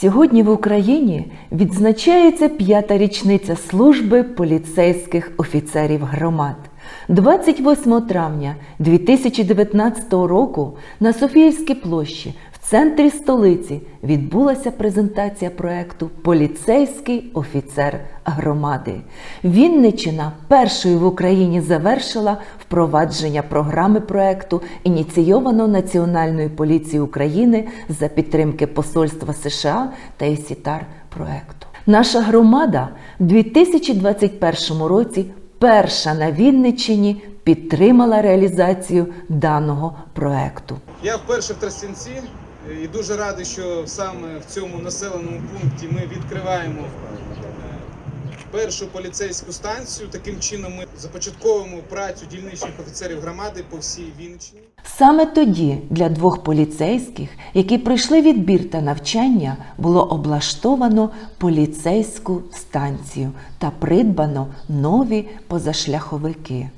Сьогодні в Україні відзначається п'ята річниця служби поліцейських офіцерів громад. 28 травня 2019 року на Софіївській площі центрі столиці відбулася презентація проекту Поліцейський офіцер громади. Вінниччина першою в Україні завершила впровадження програми проекту, ініційовано Національною поліцією України за підтримки Посольства США та ЕСІТАР проекту. Наша громада в 2021 році перша на Вінниччині підтримала реалізацію даного проекту. Я вперше в Тростянці і дуже радий, що саме в цьому населеному пункті ми відкриваємо е, першу поліцейську станцію. Таким чином ми започатковуємо працю дільничних офіцерів громади по всій Вінниччині. Саме тоді для двох поліцейських, які пройшли відбір та навчання, було облаштовано поліцейську станцію та придбано нові позашляховики.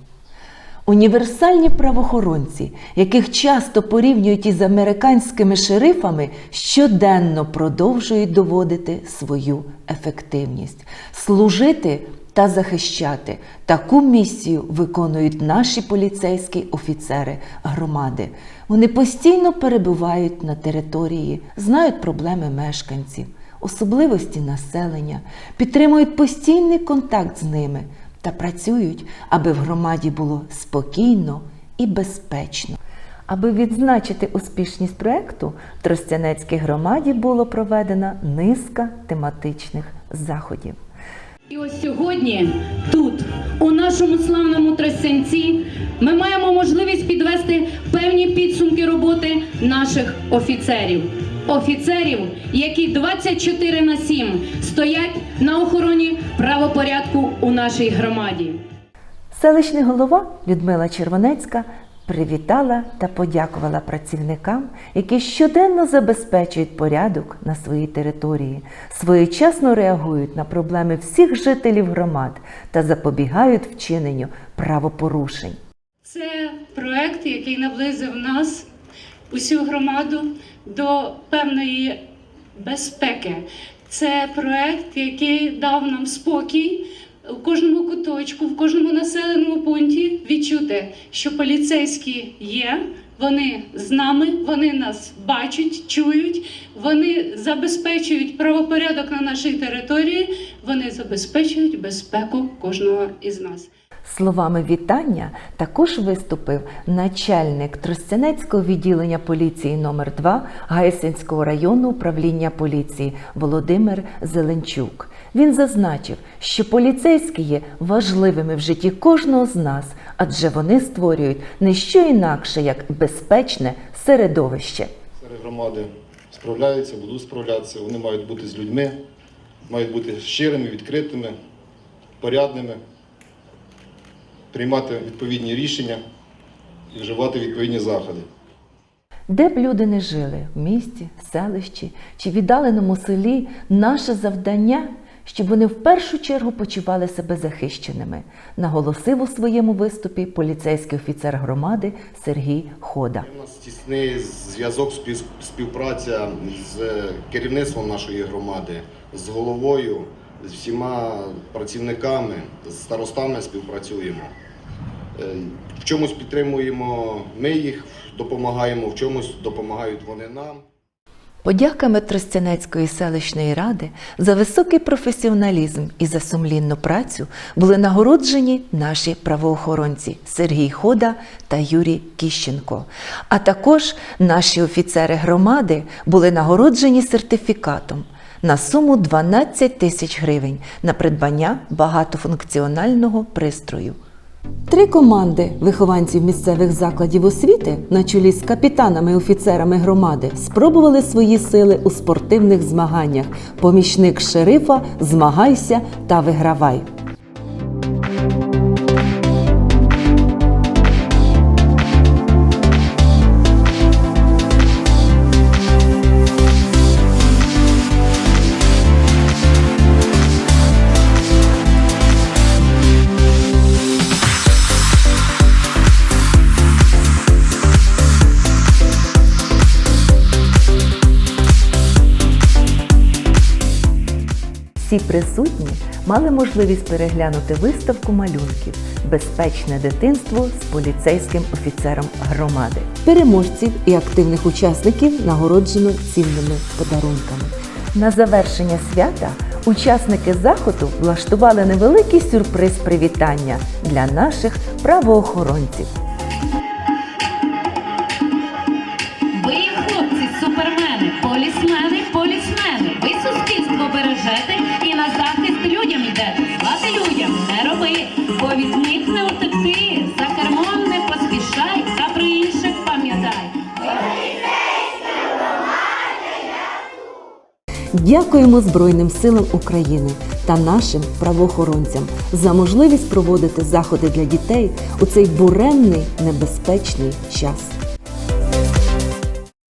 Універсальні правоохоронці, яких часто порівнюють із американськими шерифами, щоденно продовжують доводити свою ефективність, служити та захищати. Таку місію виконують наші поліцейські офіцери громади. Вони постійно перебувають на території, знають проблеми мешканців, особливості населення, підтримують постійний контакт з ними та працюють, аби в громаді було спокійно і безпечно. Аби відзначити успішність проекту, в Тростянецькій громаді було проведена низка тематичних заходів. І ось сьогодні тут, у нашому славному Тростянці, ми маємо можливість підвести певні підсумки роботи наших офіцерів. Офіцерів, які 24 на 7 стоять на охороні правопорядку нашій громаді. Селищний голова Людмила Червонецька привітала та подякувала працівникам, які щоденно забезпечують порядок на своїй території, своєчасно реагують на проблеми всіх жителів громад та запобігають вчиненню правопорушень. Це проект, який наблизив нас, усю громаду, до певної безпеки. Це проект, який дав нам спокій у кожному куточку, в кожному населеному пункті відчути, що поліцейські є. Вони з нами, вони нас бачать, чують, вони забезпечують правопорядок на нашій території, вони забезпечують безпеку кожного із нас. Словами вітання також виступив начальник Тростянецького відділення поліції номер 2 Гайсинського районного управління поліції Володимир Зеленчук. Він зазначив, що поліцейські є важливими в житті кожного з нас, адже вони створюють не що інакше як безпечне середовище. Офіцери громади справляються, будуть справлятися. Вони мають бути з людьми, мають бути щирими, відкритими, порядними, приймати відповідні рішення і вживати відповідні заходи. Де б люди не жили в місті, селищі чи віддаленому селі, наше завдання, щоб вони в першу чергу почували себе захищеними, наголосив у своєму виступі поліцейський офіцер громади Сергій Хода. У нас тісний зв'язок, спів- співпраця з керівництвом нашої громади, з головою, з всіма працівниками, з старостами співпрацюємо. Е, В чомусь підтримуємо ми їх, допомагаємо, в чомусь допомагають вони нам. Подяками Тростянецької селищної ради за високий професіоналізм і за сумлінну працю були нагороджені наші правоохоронці Сергій Хода та Юрій Кіщенко. А також наші офіцери громади були нагороджені сертифікатом на суму 12 тисяч гривень на придбання багатофункціонального пристрою. Три команди вихованців місцевих закладів освіти на чолі з капітанами і офіцерами громади спробували свої сили у спортивних змаганнях. Помічник шерифа Змагайся та вигравай. Всі присутні мали можливість переглянути виставку малюнків Безпечне дитинство з поліцейським офіцером громади. Переможців і активних учасників нагороджено цінними подарунками. На завершення свята учасники заходу влаштували невеликий сюрприз привітання для наших правоохоронців. Ви, хлопці, супермени, полісмени, полісмени. Ви суспільство бережете від них не. За кермом не поспішай, та про інших пам'ятай. Дякуємо Збройним силам України та нашим правоохоронцям за можливість проводити заходи для дітей у цей буремний небезпечний час.